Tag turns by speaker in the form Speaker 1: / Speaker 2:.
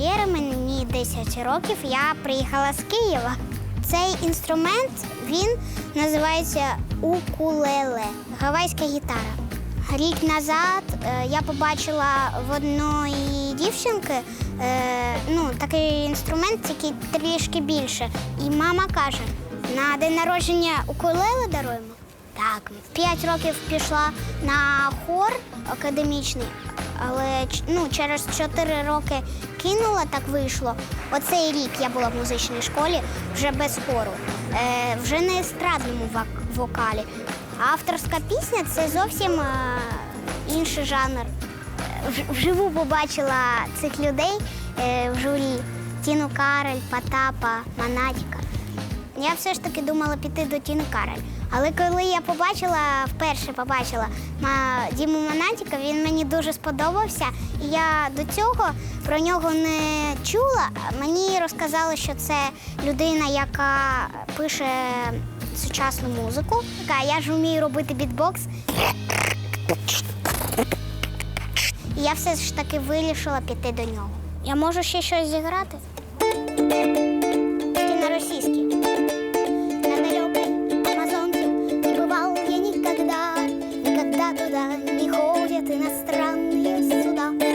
Speaker 1: Лєри, мені 10 років. Я приїхала з Києва. Цей інструмент він називається укулеле, гавайська гітара. Рік назад е, я побачила в одної дівчинки е, ну, такий інструмент, тільки трішки більше. І мама каже: на день народження укулеле даруємо. Так, 5 років пішла на хор академічний, але ну, через 4 роки кинула, так вийшло. Оцей рік я була в музичній школі вже без хору, е, вже на естрадному вокалі. Авторська пісня це зовсім е, інший жанр. Е, Вживу побачила цих людей е, в журі Тіну Карель, Потапа, Монатіка. Я все ж таки думала піти до Тіни Карель. Але коли я побачила, вперше побачила Діму Монатіка, він мені дуже сподобався. І я до цього про нього не чула. Мені розказали, що це людина, яка пише сучасну музику. Я ж вмію робити бітбокс. І я все ж таки вирішила піти до нього. Я можу ще щось зіграти? города не ходят иностранные суда.